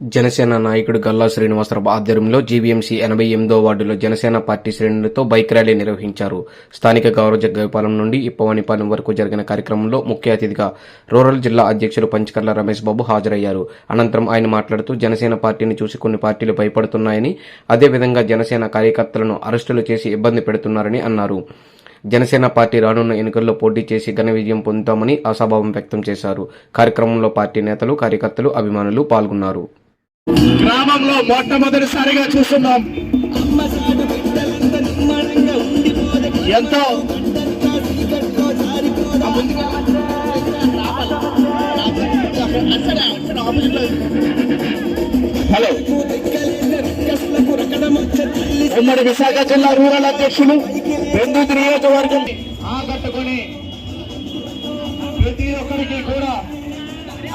జనసేన నాయకుడు గల్లా శ్రీనివాసరావు ఆధ్వర్యంలో జీవీఎంసీ ఎనభై ఎనిమిదో వార్డులో జనసేన పార్టీ శ్రేణులతో బైక్ ర్యాలీ నిర్వహించారు. స్థానిక గౌరవ జగ్గపాలెం నుండి ఇప్పవానిపాలెం వరకు జరిగిన కార్యక్రమంలో ముఖ్య అతిథిగా రూరల్ జిల్లా అధ్యక్షులు పంచకర్ల రమేష్ బాబు హాజరయ్యారు. అనంతరం ఆయన మాట్లాడుతూ జనసేన పార్టీని చూసి కొన్ని పార్టీలు భయపడుతున్నాయని అదేవిధంగా జనసేన కార్యకర్తలను అరెస్టులు చేసి ఇబ్బంది పెడుతున్నారని అన్నారు. జనసేన పార్టీ రానున్న ఎన్నికల్లో పోటీ చేసి ఘన విజయం పొందుతామని ఆశాభావం వ్యక్తం చేశారు. కార్యక్రమంలో పార్టీ నేతలు కార్యకర్తలు అభిమానులు పాల్గొన్నారు. గ్రామంలో మొట్టమొదటిసారిగా చూస్తున్నాం. ఎంతో హలో. ఉమ్మడి విశాఖ జిల్లా రూరల్ అధ్యక్షులు బెందుతు నియోజకవర్గం. ఆకట్టుకొని ప్రతి ఒక్కరికి కూడా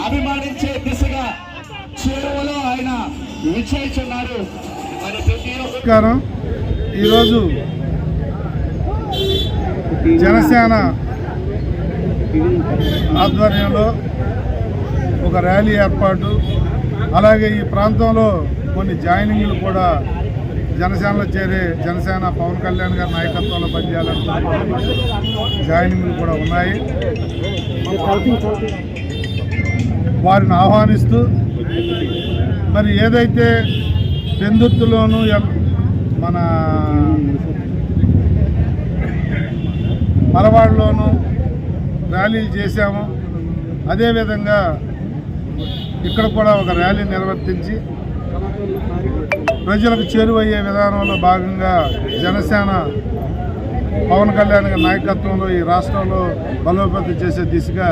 అభిమానించే నమస్కారం. ఈరోజు జనసేన ఆధ్వర్యంలో ఒక ర్యాలీ ఏర్పాటు అలాగే ఈ ప్రాంతంలో కొన్ని జాయినింగ్లు కూడా జనసేనలో చేరే జనసేన పవన్ కళ్యాణ్ గారి నాయకత్వంలో పనిచేయాలనుకున్న జాయినింగ్లు కూడా ఉన్నాయి. వారిని ఆహ్వానిస్తూ మరి ఏదైతే పెందుర్తిలోను మన మలవాడలోను ర్యాలీలు చేశాము. అదేవిధంగా ఇక్కడ కూడా ఒక ర్యాలీ నిర్వర్తించి ప్రజలకు చేరువయ్యే విధానంలో భాగంగా జనసేన పవన్ కళ్యాణ్ నాయకత్వంలో ఈ రాష్ట్రంలో బలోపేతం చేసే దిశగా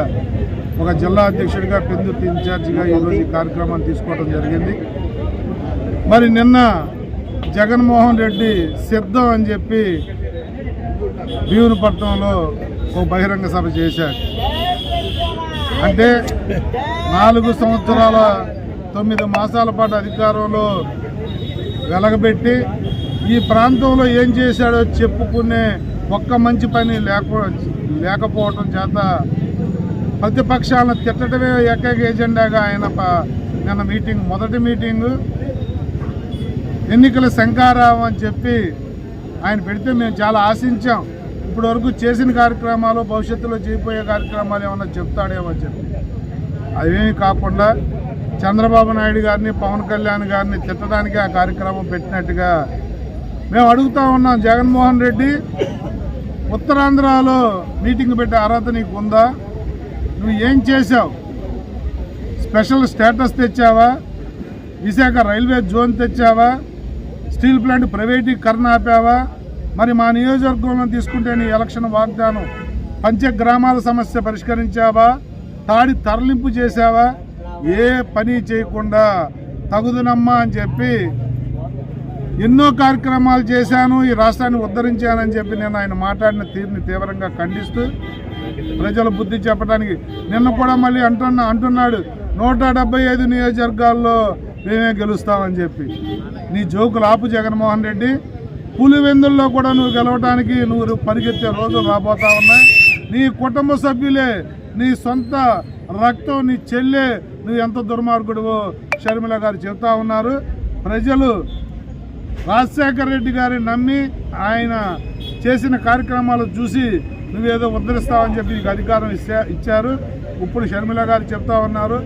ఒక జిల్లా అధ్యక్షుడిగా పెందుర్తి ఇన్ఛార్జిగా ఈరోజు ఈ కార్యక్రమాన్ని తీసుకోవడం జరిగింది. మరి నిన్న జగన్మోహన్ రెడ్డి సిద్ధం అని చెప్పి భీమునిపట్నంలో ఓ బహిరంగ సభ చేశారు. అంటే నాలుగు సంవత్సరాల తొమ్మిది మాసాల పాటు అధికారంలో వెలగబెట్టి ఈ ప్రాంతంలో ఏం చేశాడో చెప్పుకునే ఒక్క మంచి పని లేక లేకపోవటం చేత ప్రతిపక్షాలను తిట్టడమే ఏకైక ఎజెండాగా ఆయన ప- నిన్న మీటింగ్ మొదటి మీటింగు. ఎన్నికల శంకారావం అని చెప్పి ఆయన పెడితే మేము చాలా ఆశించాం. ఇప్పటి వరకు చేసిన కార్యక్రమాలు భవిష్యత్తులో చేయబోయే కార్యక్రమాలు ఏమన్నా చెప్తాడేమో అని చెప్పి. అవేమీ కాకుండా చంద్రబాబు నాయుడు గారిని పవన్ కళ్యాణ్ గారిని తిట్టడానికి ఆ కార్యక్రమం పెట్టినట్టుగా మేము అడుగుతా ఉన్నాం. జగన్మోహన్ రెడ్డి ఉత్తరాంధ్రలో మీటింగ్ పెట్టే అర్హత నీకు ఉందా నువ్వు ఏం చేశావు? స్పెషల్ స్టేటస్ తెచ్చావా? విశాఖ రైల్వే జోన్ తెచ్చావా? స్టీల్ ప్లాంట్ ప్రైవేటీకరణ ఆపావా? మరి మా నియోజకవర్గంలో తీసుకుంటే నీ ఎలక్షన్ వాగ్దానం పంచగ్రామాల సమస్య పరిష్కరించావా? తాడి తరలింపు చేశావా? ఏ పని చేయకుండా తగుదునమ్మా అని చెప్పి ఎన్నో కార్యక్రమాలు చేశాను ఈ రాష్ట్రాన్ని ఉద్ధరించానని చెప్పి నేను ఆయన మాట్లాడిన తీరుని తీవ్రంగా ఖండిస్తూ ప్రజల బుద్ధి చెప్పడానికి నిన్న కూడా మళ్ళీ అంటున్నా అంటున్నాడు నూట డెబ్బై ఐదు నియోజకవర్గాల్లో మేమే గెలుస్తామని చెప్పి. నీ జోకులు ఆపు జగన్మోహన్ రెడ్డి. పులివెందుల్లో కూడా నువ్వు గెలవడానికి నువ్వు పరిగెత్తే రోజులు రాబోతా ఉన్నాయి. నీ కుటుంబ సభ్యులే నీ సొంత రక్తం నీ చెల్లె నువ్వు ఎంత దుర్మార్గుడువో షర్మిల గారు చెబుతా ఉన్నారు. ప్రజలు రాజశేఖర రెడ్డి గారిని నమ్మి ఆయన చేసిన కార్యక్రమాలు చూసి నువ్వేదో ఉద్ధరిస్తావని చెప్పి నీకు అధికారం ఇచ్చా ఇచ్చారు. ఇప్పుడు షర్మిల గారు చెప్తా ఉన్నారు.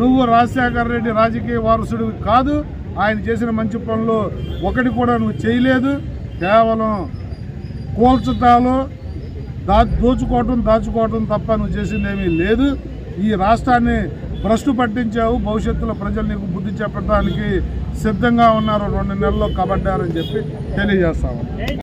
నువ్వు రాజశేఖర రెడ్డి రాజకీయ వారసుడు కాదు. ఆయన చేసిన మంచి పనులు ఒకటి కూడా నువ్వు చేయలేదు. కేవలం కూల్చటాలు దా దోచుకోవటం దాచుకోవటం తప్ప నువ్వు చేసిందేమీ లేదు. ఈ రాష్ట్రాన్ని భ్రష్టు పట్టించావు. భవిష్యత్తులో ప్రజలు నీకు బుద్ధి చెప్పడానికి సిద్ధంగా ఉన్నారు. రెండు నెలల్లో కబడ్డారని చెప్పి తెలియజేస్తాము